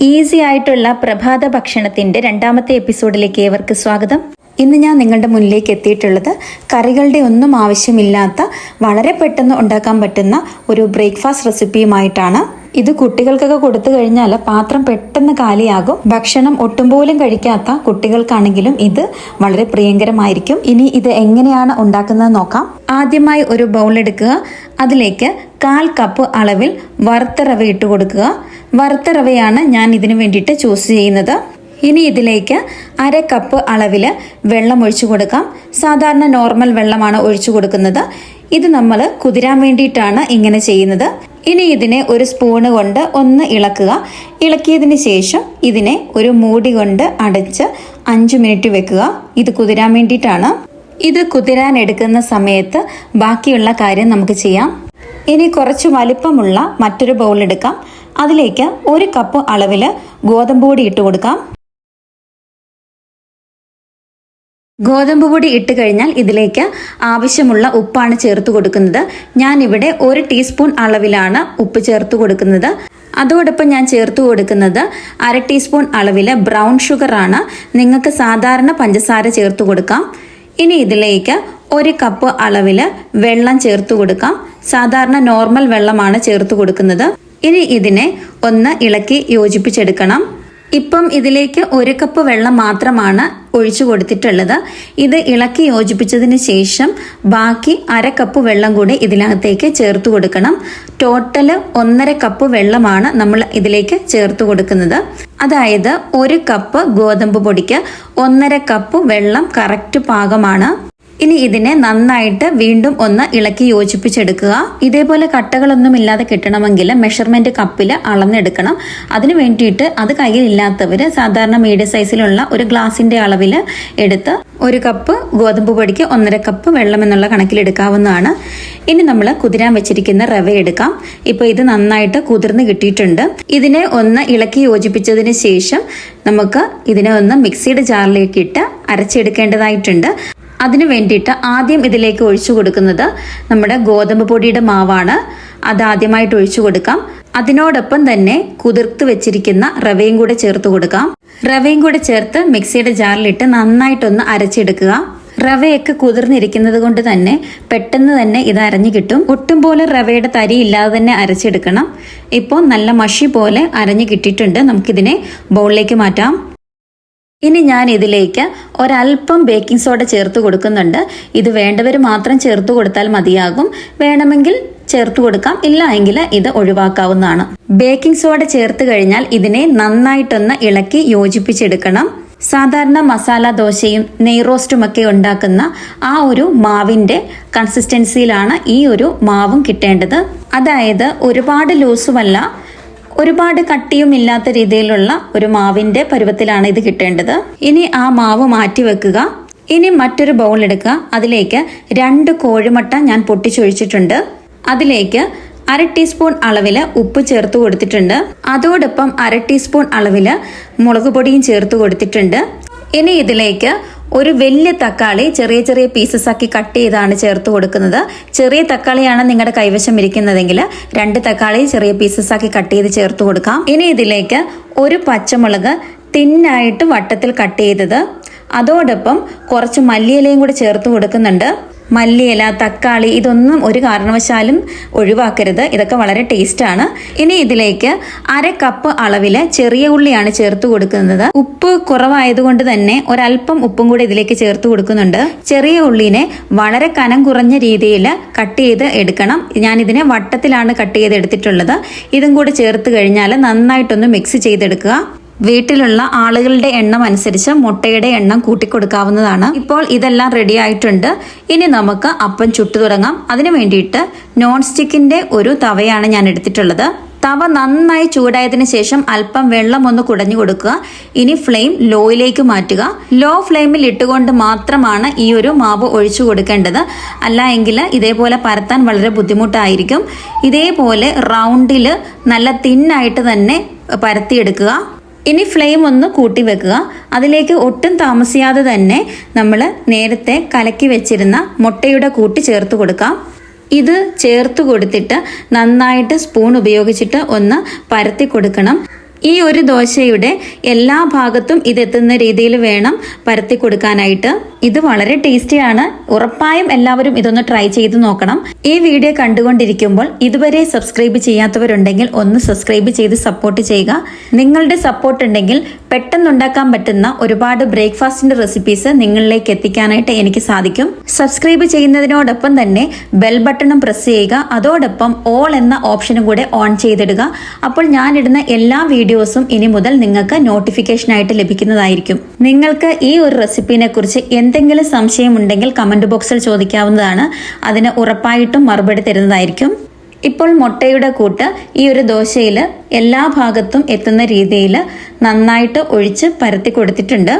Easy ആയിട്ടുള്ള പ്രഭാത ഭക്ഷണത്തിന്റെ രണ്ടാമത്തെ എപ്പിസോഡിലേക്ക് ഏവർക്ക് സ്വാഗതം. ഇന്ന് ഞാൻ നിങ്ങളുടെ മുന്നിലേക്ക് എത്തിയിട്ടുള്ളത് കറികളുടെ ഒന്നും ആവശ്യമില്ലാത്ത വളരെ പെട്ടെന്ന് ഉണ്ടാക്കാൻ പറ്റുന്ന ഒരു ബ്രേക്ക്ഫാസ്റ്റ് റെസിപ്പിയുമായിട്ടാണ്. ഇത് കുട്ടികൾക്കൊക്കെ കൊടുത്തു കഴിഞ്ഞാൽ പാത്രം പെട്ടെന്ന് കാലിയാകും. ഭക്ഷണം ഒട്ടും പോലും കഴിക്കാത്ത കുട്ടികൾക്കാണെങ്കിലും ഇത് വളരെ പ്രിയങ്കരമായിരിക്കും. ഇനി ഇത് എങ്ങനെയാണ് ഉണ്ടാക്കുന്നത് നോക്കാം. ആദ്യമായി ഒരു ബൗൾ എടുക്കുക. അതിലേക്ക് കാൽ കപ്പ് അളവിൽ വറുത്ത റവ ഇട്ട് കൊടുക്കുക. വറുത്ത റവയാണ് ഞാൻ ഇതിനു വേണ്ടിയിട്ട് ചൂസ് ചെയ്യുന്നത്. ഇനി ഇതിലേക്ക് അര കപ്പ് അളവിൽ വെള്ളം ഒഴിച്ചു കൊടുക്കാം. സാധാരണ നോർമൽ വെള്ളമാണ് ഒഴിച്ചു കൊടുക്കുന്നത്. ഇത് നമ്മൾ കുതിരാൻ വേണ്ടിയിട്ടാണ് ഇങ്ങനെ ചെയ്യുന്നത്. ഇനി ഇതിനെ ഒരു സ്പൂണ് കൊണ്ട് ഒന്ന് ഇളക്കുക. ഇളക്കിയതിന് ശേഷം ഇതിനെ ഒരു മൂടി കൊണ്ട് അടച്ച് അഞ്ച് മിനിറ്റ് വെക്കുക. ഇത് കുതിരാൻ വേണ്ടിയിട്ടാണ്. ഇത് കുതിരാൻ എടുക്കുന്ന സമയത്ത് ബാക്കിയുള്ള കാര്യം നമുക്ക് ചെയ്യാം. ഇനി കുറച്ച് വലിപ്പമുള്ള മറ്റൊരു ബൗൾ എടുക്കാം. അതിലേക്ക് ഒരു കപ്പ് അളവിൽ ഗോതമ്പ് പൊടി ഇട്ട് കൊടുക്കാം. ഗോതമ്പ് പൊടി ഇട്ട് കഴിഞ്ഞാൽ ഇതിലേക്ക് ആവശ്യമുള്ള ഉപ്പാണ് ചേർത്ത് കൊടുക്കുന്നത്. ഞാൻ ഇവിടെ ഒരു ടീസ്പൂൺ അളവിലാണ് ഉപ്പ് ചേർത്ത് കൊടുക്കുന്നത്. അതോടൊപ്പം ഞാൻ ചേർത്ത് കൊടുക്കുന്നത് അര ടീസ്പൂൺ അളവിൽ ബ്രൗൺ ഷുഗർ ആണ് നിങ്ങൾക്ക് സാധാരണ പഞ്ചസാര ചേർത്ത് കൊടുക്കാം. ഇനി ഇതിലേക്ക് ഒരു കപ്പ് അളവിൽ വെള്ളം ചേർത്ത് കൊടുക്കാം. സാധാരണ നോർമൽ വെള്ളമാണ് ചേർത്ത് കൊടുക്കുന്നത്. ഇനി ഇതിനെ ഒന്ന് ഇളക്കി യോജിപ്പിച്ചെടുക്കണം. ഇപ്പം ഇതിലേക്ക് ഒരു കപ്പ് വെള്ളം മാത്രമാണ് ഒഴിച്ചു കൊടുത്തിട്ടുള്ളത്. ഇത് ഇളക്കി യോജിപ്പിച്ചതിന് ശേഷം ബാക്കി അര കപ്പ് വെള്ളം കൂടി ഇതിനകത്തേക്ക് ചേർത്ത് കൊടുക്കണം. ടോട്ടൽ ഒന്നര കപ്പ് വെള്ളമാണ് നമ്മൾ ഇതിലേക്ക് ചേർത്ത് കൊടുക്കുന്നത്. അതായത് ഒരു കപ്പ് ഗോതമ്പ് പൊടിക്ക് ഒന്നര കപ്പ് വെള്ളം കറക്റ്റ് പാകമാണ്. ഇനി ഇതിനെ നന്നായിട്ട് വീണ്ടും ഒന്ന് ഇളക്കി യോജിപ്പിച്ചെടുക്കുക. ഇതേപോലെ കട്ടകളൊന്നും ഇല്ലാതെ കിട്ടണമെങ്കിൽ മെഷർമെന്റ് കപ്പിൽ അളന്നെടുക്കണം. അതിന് വേണ്ടിയിട്ട് അത് കയ്യിലില്ലാത്തവർ സാധാരണ മീഡിയം സൈസിലുള്ള ഒരു ഗ്ലാസിന്റെ അളവിൽ എടുത്ത് ഒരു കപ്പ് ഗോതമ്പ് പൊടിക്ക് ഒന്നര കപ്പ് വെള്ളം എന്നുള്ള കണക്കിലെടുക്കാവുന്നതാണ് ഇനി നമ്മൾ കുതിരാൻ വെച്ചിരിക്കുന്ന റവ എടുക്കാം. ഇപ്പൊ ഇത് നന്നായിട്ട് കുതിർന്ന് കിട്ടിയിട്ടുണ്ട്. ഇതിനെ ഒന്ന് ഇളക്കി യോജിപ്പിച്ചതിന് ശേഷം നമുക്ക് ഇതിനെ ഒന്ന് മിക്സിയുടെ ജാറിലേക്ക് ഇട്ട് അരച്ചെടുക്കേണ്ടതായിട്ടുണ്ട്. അതിനു വേണ്ടിയിട്ട് ആദ്യം ഇതിലേക്ക് ഒഴിച്ചു കൊടുക്കുന്നത് നമ്മുടെ ഗോതമ്പ് പൊടിയുടെ മാവാണ്. അത് ആദ്യമായിട്ട് ഒഴിച്ചു കൊടുക്കാം. അതിനോടൊപ്പം തന്നെ കുതിർത്ത് വെച്ചിരിക്കുന്ന റവയും കൂടെ ചേർത്ത് കൊടുക്കാം. റവയും കൂടെ ചേർത്ത് മിക്സിയുടെ ജാറിലിട്ട് നന്നായിട്ടൊന്ന് അരച്ചെടുക്കുക. റവയൊക്കെ കുതിർന്നിരിക്കുന്നത് കൊണ്ട് തന്നെ പെട്ടെന്ന് തന്നെ ഇത് അരഞ്ഞു കിട്ടും. ഒട്ടും പോലെ റവയുടെ തരി ഇല്ലാതെ തന്നെ അരച്ചെടുക്കണം. ഇപ്പോൾ നല്ല മഷി പോലെ അരഞ്ഞു കിട്ടിയിട്ടുണ്ട്. നമുക്കിതിനെ ബൗളിലേക്ക് മാറ്റാം. ഇനി ഞാൻ ഇതിലേക്ക് ഒരല്പം ബേക്കിംഗ് സോഡ ചേർത്ത് കൊടുക്കുന്നുണ്ട്. ഇത് വേണ്ടവർ മാത്രം ചേർത്ത് കൊടുത്താൽ മതിയാകും. വേണമെങ്കിൽ ചേർത്ത് കൊടുക്കാം. ഇല്ല എങ്കിൽ ഇത് ഒഴിവാക്കാവുന്നതാണ്. ബേക്കിംഗ് സോഡ ചേർത്ത് കഴിഞ്ഞാൽ ഇതിനെ നന്നായിട്ടൊന്ന് ഇളക്കി യോജിപ്പിച്ചെടുക്കണം. സാധാരണ മസാല ദോശയും നെയ്റോസ്റ്റും ഒക്കെ ഉണ്ടാക്കുന്ന ആ ഒരു മാവിന്റെ കൺസിസ്റ്റൻസിയിലാണ് ഈ ഒരു മാവും കിട്ടേണ്ടത്. അതായത് ഒരുപാട് ലൂസുമല്ല ഒരുപാട് കട്ടിയും ഇല്ലാത്ത രീതിയിലുള്ള ഒരു മാവിന്റെ പരുവത്തിലാണ് ഇത് കിട്ടേണ്ടത്. ഇനി ആ മാവ് മാറ്റി വെക്കുക. ഇനി മറ്റൊരു ബൗൾ എടുക്കുക. അതിലേക്ക് രണ്ട് കോഴിമുട്ട ഞാൻ പൊട്ടിച്ചൊഴിച്ചിട്ടുണ്ട്. അതിലേക്ക് അര ടീസ്പൂൺ അളവിൽ ഉപ്പ് ചേർത്ത് കൊടുത്തിട്ടുണ്ട്. അതോടൊപ്പം അര ടീസ്പൂൺ അളവിൽ മുളക് പൊടിയും ചേർത്ത് കൊടുത്തിട്ടുണ്ട്. ഇനി ഇതിലേക്ക് ഒരു വലിയ തക്കാളി ചെറിയ ചെറിയ പീസസ് ആക്കി കട്ട് ചെയ്താണ് ചേർത്ത് കൊടുക്കുന്നത്. ചെറിയ തക്കാളിയാണ് നിങ്ങളുടെ കൈവശം ഇരിക്കുന്നതെങ്കിൽ രണ്ട് തക്കാളി ചെറിയ പീസസ് ആക്കി കട്ട് ചെയ്ത് ചേർത്ത് കൊടുക്കാം. ഇനി ഇതിലേക്ക് ഒരു പച്ചമുളക് തിന്നായിട്ട് വട്ടത്തിൽ കട്ട് ചെയ്തത്. അതോടൊപ്പം കുറച്ച് മല്ലിയിലയും കൂടി ചേർത്ത് കൊടുക്കുന്നുണ്ട്. മല്ലിയില തക്കാളി ഇതൊന്നും ഒരു കാരണവശാലും ഒഴിവാക്കരുത്. ഇതൊക്കെ വളരെ ടേസ്റ്റാണ്. ഇനി ഇതിലേക്ക് അര കപ്പ് അളവിൽ ചെറിയ ഉള്ളിയാണ് ചേർത്ത് കൊടുക്കുന്നത്. ഉപ്പ് കുറവായതുകൊണ്ട് തന്നെ ഒരല്പം ഉപ്പും കൂടി ഇതിലേക്ക് ചേർത്ത് കൊടുക്കുന്നുണ്ട്. ചെറിയ ഉള്ളിനെ വളരെ കനം കുറഞ്ഞ രീതിയിൽ കട്ട് ചെയ്ത് എടുക്കണം. ഞാൻ ഇതിനെ വട്ടത്തിലാണ് കട്ട് ചെയ്ത് എടുത്തിട്ടുള്ളത് ഇതും കൂടി ചേർത്ത് കഴിഞ്ഞാൽ നന്നായിട്ടൊന്ന് മിക്സ് ചെയ്തെടുക്കുക. വീട്ടിലുള്ള ആളുകളുടെ എണ്ണം അനുസരിച്ച് മുട്ടയുടെ എണ്ണം കൂട്ടിക്കൊടുക്കാവുന്നതാണ്. ഇപ്പോൾ ഇതെല്ലാം റെഡി ആയിട്ടുണ്ട്. ഇനി നമുക്ക് അപ്പം ചുട്ടു തുടങ്ങാം. അതിനു വേണ്ടിയിട്ട് നോൺ സ്റ്റിക്കിന്റെ ഒരു തവയാണ് ഞാൻ എടുത്തിട്ടുള്ളത്. തവ നന്നായി ചൂടായതിനു ശേഷം അല്പം വെള്ളം ഒന്ന് കുടഞ്ഞു കൊടുക്കുക. ഇനി ഫ്ലെയിം ലോയിലേക്ക് മാറ്റുക. ലോ ഫ്ലെയിമിൽ ഇട്ടുകൊണ്ട് മാത്രമാണ് ഈ ഒരു മാവ് ഒഴിച്ചു കൊടുക്കേണ്ടത്. അല്ല എങ്കിൽ ഇതേപോലെ പരത്താൻ വളരെ ബുദ്ധിമുട്ടായിരിക്കും. ഇതേപോലെ റൗണ്ടിൽ നല്ല തിന്നായിട്ട് തന്നെ പരത്തിയെടുക്കുക. ഇനി ഫ്ലെയിം ഒന്ന് കൂട്ടി വെക്കുക. അതിലേക്ക് ഒട്ടും താമസിയാതെ തന്നെ നമ്മൾ നേരത്തെ കലക്കി വെച്ചിരുന്ന മുട്ടയുടെ കൂട്ടി ചേർത്ത് കൊടുക്കാം. ഇത് ചേർത്ത് കൊടുത്തിട്ട് നന്നായിട്ട് സ്പൂൺ ഉപയോഗിച്ചിട്ട് ഒന്ന് പരത്തി കൊടുക്കണം. ഈ ഒരു ദോശയുടെ എല്ലാ ഭാഗത്തും ഇതെത്തുന്ന രീതിയിൽ വേണം പരത്തി കൊടുക്കാനായിട്ട്. ഇത് വളരെ ടേസ്റ്റിയാണ് ഉറപ്പായും എല്ലാവരും ഇതൊന്ന് ട്രൈ ചെയ്ത് നോക്കണം. ഈ വീഡിയോ കണ്ടുകൊണ്ടിരിക്കുമ്പോൾ ഇതുവരെ സബ്സ്ക്രൈബ് ചെയ്യാത്തവരുണ്ടെങ്കിൽ ഒന്ന് സബ്സ്ക്രൈബ് ചെയ്ത് സപ്പോർട്ട് ചെയ്യുക. നിങ്ങളുടെ സപ്പോർട്ട് ഉണ്ടെങ്കിൽ പെട്ടെന്നുണ്ടാക്കാൻ പറ്റുന്ന ഒരുപാട് ബ്രേക്ക്ഫാസ്റ്റിന്റെ റെസിപ്പീസ് നിങ്ങളിലേക്ക് എത്തിക്കാനായിട്ട് എനിക്ക് സാധിക്കും. സബ്സ്ക്രൈബ് ചെയ്യുന്നതിനോടൊപ്പം തന്നെ ബെൽ ബട്ടണും പ്രസ് ചെയ്യുക. അതോടൊപ്പം ഓൾ എന്ന ഓപ്ഷനും കൂടെ ഓൺ ചെയ്തിടുക. അപ്പോൾ ഞാനിടുന്ന എല്ലാ വീഡിയോസും ഇനി മുതൽ നിങ്ങൾക്ക് നോട്ടിഫിക്കേഷനായിട്ട് ലഭിക്കുന്നതായിരിക്കും. നിങ്ങൾക്ക് ഈ ഒരു റെസിപ്പിനെ കുറിച്ച് എന്തെങ്കിലും സംശയമുണ്ടെങ്കിൽ കമന്റ് ബോക്സിൽ ചോദിക്കാവുന്നതാണ്. അതിന് ഉറപ്പായിട്ടും മറുപടി തരുന്നതായിരിക്കും. ഇപ്പോൾ മുട്ടയുടെ കൂട്ട് ഈ ഒരു ദോശയിൽ എല്ലാ ഭാഗത്തും എത്തുന്ന രീതിയിൽ നന്നായിട്ട് ഒഴിച്ച് പരത്തി കൊടുത്തിട്ടുണ്ട്.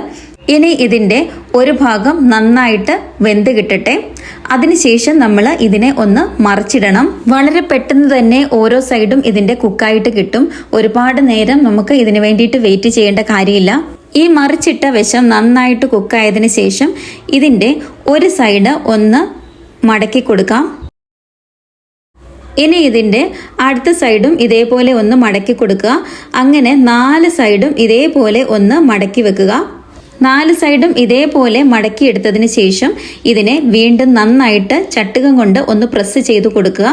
ഇനി ഇതിന്റെ ഒരു ഭാഗം നന്നായിട്ട് വെന്ത് കിട്ടട്ടെ. അതിനുശേഷം നമ്മൾ ഇതിനെ ഒന്ന് മറിച്ചിടണം. വളരെ പെട്ടെന്ന് തന്നെ ഓരോ സൈഡും ഇതിന്റെ കുക്കായിട്ട് കിട്ടും. ഒരുപാട് നേരം നമുക്ക് ഇതിന് വേണ്ടിയിട്ട് വെയിറ്റ് ചെയ്യേണ്ട കാര്യമില്ല. ഈ മറിച്ചിട്ട വശം നന്നായിട്ട് കുക്കായതിനു ശേഷം ഇതിന്റെ ഒരു സൈഡ് ഒന്ന് മടക്കി കൊടുക്കാം. ഇനി ഇതിന്റെ അടുത്ത സൈഡും ഇതേപോലെ ഒന്ന് മടക്കി കൊടുക്കുക. അങ്ങനെ നാല് സൈഡും ഇതേപോലെ ഒന്ന് മടക്കി വെക്കുക. നാല് സൈഡും ഇതേപോലെ മടക്കി എടുത്തതിന് ശേഷം ഇതിനെ വീണ്ടും നന്നായിട്ട് ചട്ടുകം കൊണ്ട് ഒന്ന് പ്രസ് ചെയ്ത് കൊടുക്കുക.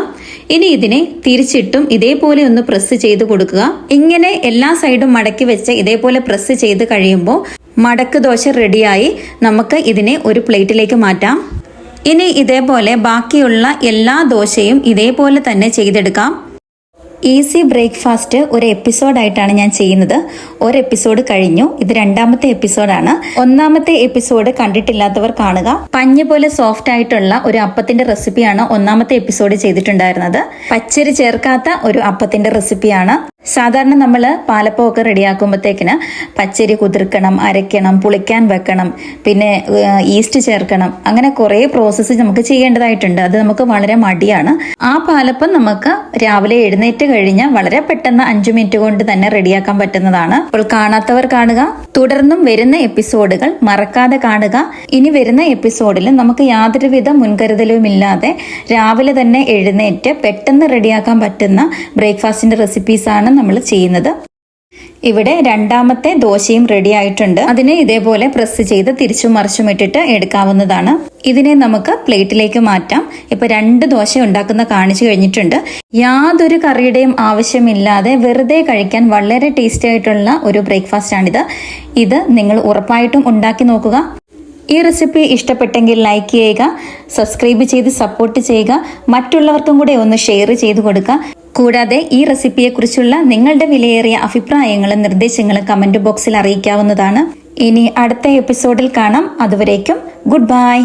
ഇനി ഇതിനെ തിരിച്ചിട്ടും ഇതേപോലെ ഒന്ന് പ്രസ് ചെയ്ത് കൊടുക്കുക. ഇങ്ങനെ എല്ലാ സൈഡും മടക്കി വെച്ച് ഇതേപോലെ പ്രസ് ചെയ്ത് കഴിയുമ്പോൾ മടക്ക് ദോശ റെഡിയായി നമുക്ക് ഇതിനെ ഒരു പ്ലേറ്റിലേക്ക് മാറ്റാം. ഇനി ഇതേപോലെ ബാക്കിയുള്ള എല്ലാ ദോശയും ഇതേപോലെ തന്നെ ചെയ്തെടുക്കാം. ഈസി ബ്രേക്ക്ഫാസ്റ്റ് ഒരു എപ്പിസോഡായിട്ടാണ് ഞാൻ ചെയ്യുന്നത്. ഒരു എപ്പിസോഡ് കഴിഞ്ഞു. ഇത് രണ്ടാമത്തെ എപ്പിസോഡാണ്. ഒന്നാമത്തെ എപ്പിസോഡ് കണ്ടിട്ടില്ലാത്തവർ കാണുക. പഞ്ഞ് പോലെ സോഫ്റ്റ് ആയിട്ടുള്ള ഒരു അപ്പത്തിന്റെ റെസിപ്പിയാണ് ഒന്നാമത്തെ എപ്പിസോഡ് ചെയ്തിട്ടുണ്ടായിരുന്നത്. പച്ചരി ചേർക്കാത്ത ഒരു അപ്പത്തിന്റെ റെസിപ്പിയാണ് സാധാരണ നമ്മൾ പാലപ്പമൊക്കെ റെഡിയാക്കുമ്പോഴത്തേക്കിന് പച്ചരി കുതിർക്കണം അരയ്ക്കണം പുളിക്കാൻ വെക്കണം പിന്നെ ഈസ്റ്റ് ചേർക്കണം. അങ്ങനെ കുറേ പ്രോസസ്സ് നമുക്ക് ചെയ്യേണ്ടതായിട്ടുണ്ട്. അത് നമുക്ക് വളരെ മടിയാണ്. ആ പാലപ്പം നമുക്ക് രാവിലെ എഴുന്നേറ്റ് കഴിഞ്ഞാൽ വളരെ പെട്ടെന്ന് അഞ്ചു മിനിറ്റ് കൊണ്ട് തന്നെ റെഡിയാക്കാൻ പറ്റുന്നതാണ്. അപ്പോൾ കാണാത്തവർ കാണുക. തുടർന്നും വരുന്ന എപ്പിസോഡുകൾ മറക്കാതെ കാണുക. ഇനി വരുന്ന എപ്പിസോഡിൽ നമുക്ക് യാതൊരുവിധ മുൻകരുതലും ഇല്ലാതെ രാവിലെ തന്നെ എഴുന്നേറ്റ് പെട്ടെന്ന് റെഡിയാക്കാൻ പറ്റുന്ന ബ്രേക്ക്ഫാസ്റ്റിന്റെ റെസിപ്പീസാണ് നമ്മൾ ചെയ്യുന്നത്. ഇവിടെ രണ്ടാമത്തെ ദോശയും റെഡി ആയിട്ടുണ്ട്. അതിനെ ഇതേപോലെ പ്രസ് ചെയ്ത് തിരിച്ചും മറിച്ചും ഇട്ടിട്ട് എടുക്കാവുന്നതാണ്. ഇതിനെ നമുക്ക് പ്ലേറ്റിലേക്ക് മാറ്റാം. ഇപ്പൊ രണ്ട് ദോശ ഉണ്ടാക്കുന്ന കാണിച്ചു കഴിഞ്ഞിട്ടുണ്ട്. യാതൊരു കറിയുടെയും ആവശ്യമില്ലാതെ വെറുതെ കഴിക്കാൻ വളരെ ടേസ്റ്റി ആയിട്ടുള്ള ഒരു ബ്രേക്ക്ഫാസ്റ്റ് ആണിത്. ഇത് നിങ്ങൾ ഉറപ്പായിട്ടും ഉണ്ടാക്കി നോക്കുക. ഈ റെസിപ്പി ഇഷ്ടപ്പെട്ടെങ്കിൽ ലൈക്ക് ചെയ്യുക സബ്സ്ക്രൈബ് ചെയ്ത് സപ്പോർട്ട് ചെയ്യുക മറ്റുള്ളവർക്കും കൂടെ ഒന്ന് ഷെയർ ചെയ്ത് കൊടുക്കുക. കൂടാതെ ഈ റെസിപ്പിയെക്കുറിച്ചുള്ള നിങ്ങളുടെ വിലയേറിയ അഭിപ്രായങ്ങളും നിർദ്ദേശങ്ങളും കമന്റ് ബോക്സിൽ അറിയിക്കാവുന്നതാണ്. ഇനി അടുത്ത എപ്പിസോഡിൽ കാണാം. അതുവരേക്കും ഗുഡ് ബൈ